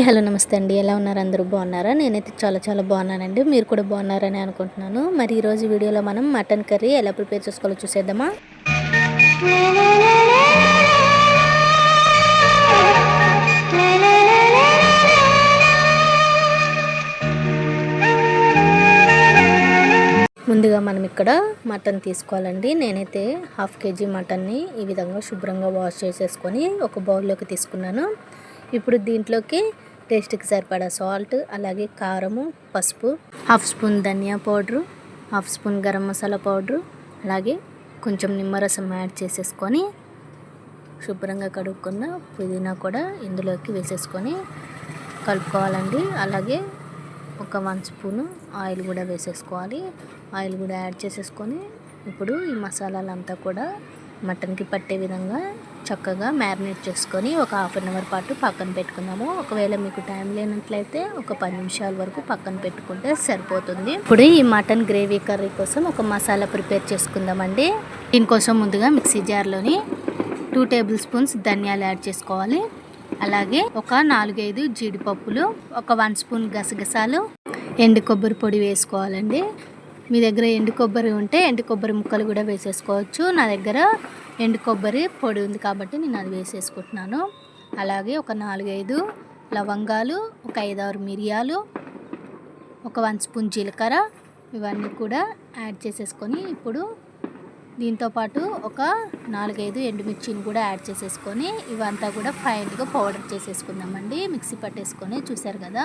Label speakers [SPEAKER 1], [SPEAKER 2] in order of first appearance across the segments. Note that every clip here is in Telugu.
[SPEAKER 1] హాయ్ హలో నమస్తే అండి. ఎలా ఉన్నారు? అందరూ బాగున్నారా? నేనైతే చాలా చాలా బాగున్నానండి. మీరు కూడా బాగున్నారని అనుకుంటున్నాను. మరి ఈరోజు వీడియోలో మనం మటన్ కర్రీ ఎలా ప్రిపేర్ చేసుకోవాలో చూసేద్దామా? ముందుగా మనం ఇక్కడ మటన్ తీసుకోవాలండి. నేనైతే హాఫ్ కేజీ మటన్ని ఈ విధంగా శుభ్రంగా వాష్ చేసేసుకొని ఒక బౌల్లోకి తీసుకున్నాను. ఇప్పుడు దీంట్లోకి టేస్ట్కి సరిపడా సాల్ట్ అలాగే కారము పసుపు హాఫ్ స్పూన్ ధనియా powder half spoon garam masala powder అలాగే కొంచెం నిమ్మరసం యాడ్ చేసేసుకొని శుభ్రంగా కడుక్కున్న పుదీనా కూడా ఇందులోకి వేసేసుకొని కలుపుకోవాలండి. అలాగే ఒక వన్ స్పూను ఆయిల్ కూడా వేసేసుకోవాలి. ఆయిల్ కూడా యాడ్ చేసేసుకొని ఇప్పుడు ఈ మసాలాలంతా కూడా మటన్కి పట్టే విధంగా చక్కగా మ్యారినేట్ చేసుకొని ఒక హాఫ్ అన్ అవర్ పాటు పక్కన పెట్టుకుందాము. ఒకవేళ మీకు టైం లేనట్లయితే ఒక పది నిమిషాల వరకు పక్కన పెట్టుకుంటే సరిపోతుంది. ఇప్పుడు ఈ మటన్ గ్రేవీ కర్రీ కోసం ఒక మసాలా ప్రిపేర్ చేసుకుందామండి. దీనికోసం ముందుగా మిక్సీ జార్లోని టూ టేబుల్ స్పూన్స్ ధనియాలు యాడ్ చేసుకోవాలి. అలాగే ఒక నాలుగైదు జీడిపప్పులు ఒక వన్ స్పూన్ గసగసాలు ఎండు కొబ్బరి పొడి వేసుకోవాలండి. మీ దగ్గర ఎండు కొబ్బరి ఉంటే ఎండు కొబ్బరి ముక్కలు కూడా వేసేసుకోవచ్చు. నా దగ్గర ఎండు కొబ్బరి పొడి ఉంది కాబట్టి నేను అది వేసేసుకుంటున్నాను. అలాగే ఒక నాలుగైదు లవంగాలు ఒక ఐదారు మిరియాలు ఒక వన్ స్పూన్ జీలకర్ర ఇవన్నీ కూడా యాడ్ చేసేసుకొని ఇప్పుడు దీంతోపాటు ఒక నాలుగైదు ఎండుమిర్చిని కూడా యాడ్ చేసేసుకొని ఇవంతా కూడా ఫైన్గా పౌడర్ చేసేసుకుందామండి. మిక్సీ పట్టేసుకొని చూసారు కదా?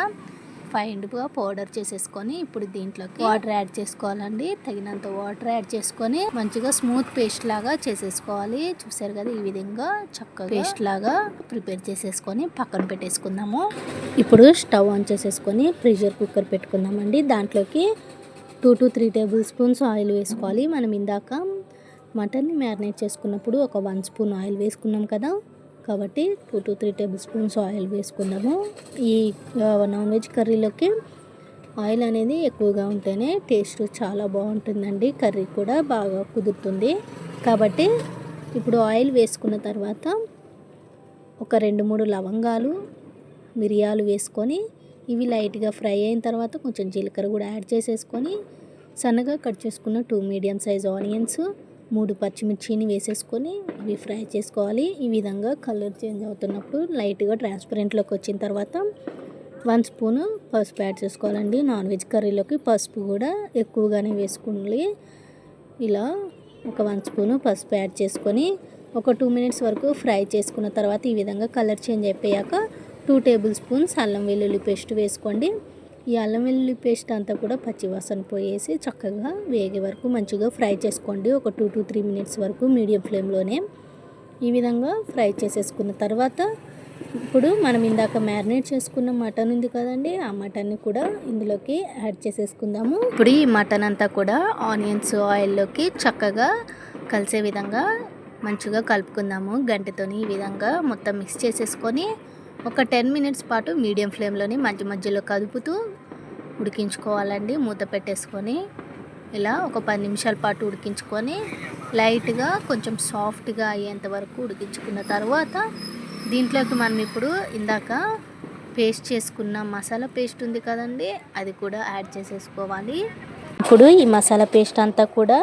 [SPEAKER 1] ఫైన్గా పౌడర్ చేసేసుకొని ఇప్పుడు దీంట్లోకి వాటర్ యాడ్ చేసుకోవాలండి. తగినంత వాటర్ యాడ్ చేసుకొని మంచిగా స్మూత్ పేస్ట్ లాగా చేసేసుకోవాలి. చూసారు కదా ఈ విధంగా చక్కగా పేస్ట్ లాగా ప్రిపేర్ చేసేసుకొని పక్కన పెట్టేసుకుందాము. ఇప్పుడు స్టవ్ ఆన్ చేసేసుకొని ప్రెషర్ కుక్కర్ పెట్టుకుందామండి. దాంట్లోకి two to three tablespoons oil వేసుకోవాలి. మనం ఇందాక మటన్ని మ్యారినేట్ చేసుకున్నప్పుడు ఒక వన్ స్పూన్ ఆయిల్ వేసుకున్నాం కదా. కాబట్టి two to three tablespoons oil వేసుకుందాము ఈ నాన్ వెజ్ కర్రీలోకి ఆయిల్ అనేది ఎక్కువగా ఉంటేనే టేస్ట్ చాలా బాగుంటుందండి. కర్రీ కూడా బాగా కుదురుతుంది. కాబట్టి ఇప్పుడు ఆయిల్ వేసుకున్న తర్వాత ఒక రెండు మూడు లవంగాలు మిరియాలు వేసుకొని ఇవి లైట్గా ఫ్రై అయిన తర్వాత కొంచెం జీలకర్ర కూడా యాడ్ చేసేసుకొని సన్నగా కట్ చేసుకున్న టూ మీడియం సైజ్ ఆనియన్స్ మూడు పచ్చిమిర్చిని వేసేసుకొని ఇవి ఫ్రై చేసుకోవాలి. ఈ విధంగా కలర్ చేంజ్ అవుతున్నప్పుడు లైట్గా ట్రాన్స్పరెంట్లోకి వచ్చిన తర్వాత వన్ స్పూను పసుపు యాడ్ చేసుకోవాలండి. నాన్ వెజ్ కర్రీలోకి పసుపు కూడా ఎక్కువగానే వేసుకోండి. ఇలా ఒక వన్ స్పూను పసుపు యాడ్ చేసుకొని ఒక టూ మినిట్స్ వరకు ఫ్రై చేసుకున్న తర్వాత ఈ విధంగా కలర్ చేంజ్ అయిపోయాక టూ టేబుల్ స్పూన్స్ అల్లం వెల్లుల్లి పేస్ట్ వేసుకోండి. ఈ అల్లం వెల్లుల్లి పేస్ట్ అంతా కూడా పచ్చివాసన పోయేసి చక్కగా వేగే వరకు మంచిగా ఫ్రై చేసుకోండి. ఒక టూ టు త్రీ మినిట్స్ వరకు మీడియం ఫ్లేమ్లోనే ఈ విధంగా ఫ్రై చేసేసుకున్న తర్వాత ఇప్పుడు మనం ఇందాక మ్యారినేట్ చేసుకున్న మటన్ ఉంది కదండి ఆ మటన్ని కూడా ఇందులోకి యాడ్ చేసేసుకుందాము. ఇప్పుడు ఈ మటన్ అంతా కూడా ఆనియన్స్ ఆయిల్లోకి చక్కగా కలిసే విధంగా మంచిగా కలుపుకుందాము. గంటతోని ఈ విధంగా మొత్తం మిక్స్ చేసేసుకొని ఒక టెన్ మినిట్స్ పాటు మీడియం ఫ్లేమ్లోని మధ్య మధ్యలో కదుపుతూ ఉడికించుకోవాలండి. మూత పెట్టేసుకొని ఇలా ఒక పది నిమిషాల పాటు ఉడికించుకొని లైట్గా కొంచెం సాఫ్ట్గా అయ్యేంత వరకు ఉడికించుకున్న తర్వాత దీంట్లోకి మనం ఇప్పుడు ఇందాక పేస్ట్ చేసుకున్న మసాలా పేస్ట్ ఉంది కదండి అది కూడా యాడ్ చేసేసుకోవాలి. ఇప్పుడు ఈ మసాలా పేస్ట్ అంతా కూడా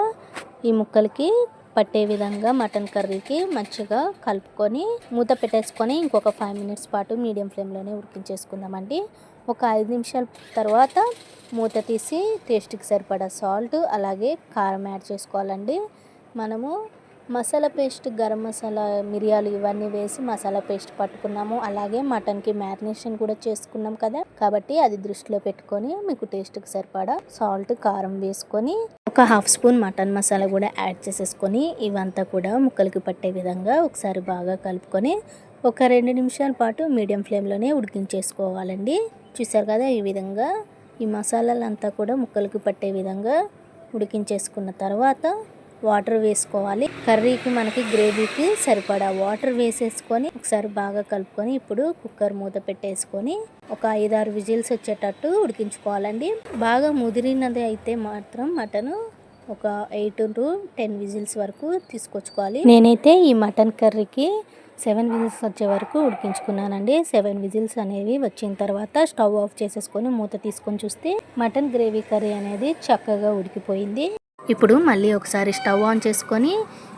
[SPEAKER 1] ఈ ముక్కలకి పట్టే విధంగా మటన్ కర్రీకి మంచిగా కలుపుకొని మూత పెట్టేసుకొని ఇంకొక ఫైవ్ మినిట్స్ పాటు మీడియం ఫ్లేమ్లోనే ఉడికించేసుకుందామండి. ఒక ఐదు నిమిషాల తర్వాత మూత తీసి టేస్ట్కి సరిపడా సాల్ట్ అలాగే కారం యాడ్ చేసుకోవాలండి. మనము మసాలా పేస్ట్ గరం మసాలా మిరియాలు ఇవన్నీ వేసి మసాలా పేస్ట్ పట్టుకున్నాము. అలాగే మటన్కి మ్యారినేషన్ కూడా చేసుకున్నాం కదా. కాబట్టి అది దృష్టిలో పెట్టుకొని మీకు టేస్ట్కి సరిపడా సాల్ట్ కారం వేసుకొని ఒక హాఫ్ స్పూన్ మటన్ మసాలా కూడా యాడ్ చేసేసుకొని ఇవంతా కూడా ముక్కలకి పట్టే విధంగా ఒకసారి బాగా కలుపుకొని ఒక రెండు నిమిషాల పాటు మీడియం ఫ్లేమ్లోనే ఉడికించేసుకోవాలండి. చూసారు కదా ఈ విధంగా ఈ మసాలాలంతా కూడా ముక్కలకి పట్టే విధంగా ఉడికించేసుకున్న తర్వాత వాటర్ వేసుకోవాలి. కర్రీకి మనకి గ్రేవీకి సరిపడా వాటర్ వేసేసుకొని ఒకసారి బాగా కలుపుకొని ఇప్పుడు కుక్కర్ మూత పెట్టేసుకొని ఒక ఐదారు విజిల్స్ వచ్చేటట్టు ఉడికించుకోవాలండి. బాగా ముదిరినది అయితే మాత్రం మటన్ ఒక ఎయిట్ టు టెన్ విజిల్స్ వరకు తీసుకొచ్చుకోవాలి. నేనైతే ఈ మటన్ కర్రీకి సెవెన్ విజిల్స్ వచ్చే వరకు ఉడికించుకున్నానండి. సెవెన్ విజిల్స్ అనేవి వచ్చిన తర్వాత స్టవ్ ఆఫ్ చేసేసుకొని మూత తీసుకొని చూస్తే మటన్ గ్రేవీ కర్రీ అనేది చక్కగా ఉడికిపోయింది. ఇప్పుడు మళ్ళీ ఒకసారి స్టవ్ ఆన్ చేసుకొని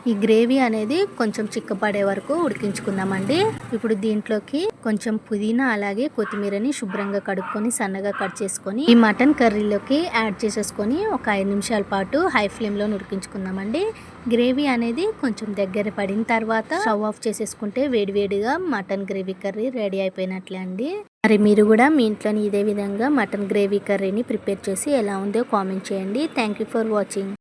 [SPEAKER 1] ఈ గ్రేవీ అనేది కొంచెం చిక్కపడే వరకు ఉడికించుకుందామండి. ఇప్పుడు దీంట్లోకి కొంచెం పుదీనా అలాగే కొత్తిమీరని శుభ్రంగా కడుక్కొని సన్నగా కట్ చేసుకొని ఈ మటన్ కర్రీలోకి యాడ్ చేసేసుకొని ఒక ఐదు నిమిషాల పాటు హై ఫ్లేమ్లో ఉడికించుకుందామండి. గ్రేవీ అనేది కొంచెం దగ్గర పడిన తర్వాత స్టవ్ ఆఫ్ చేసేసుకుంటే వేడివేడిగా మటన్ గ్రేవీ కర్రీ రెడీ అయిపోయినట్లే అండి. మరి మీరు కూడా మీ ఇంట్లోని ఇదే విధంగా మటన్ గ్రేవీ కర్రీని ప్రిపేర్ చేసి ఎలా ఉందో కామెంట్ చేయండి. Thank you for watching.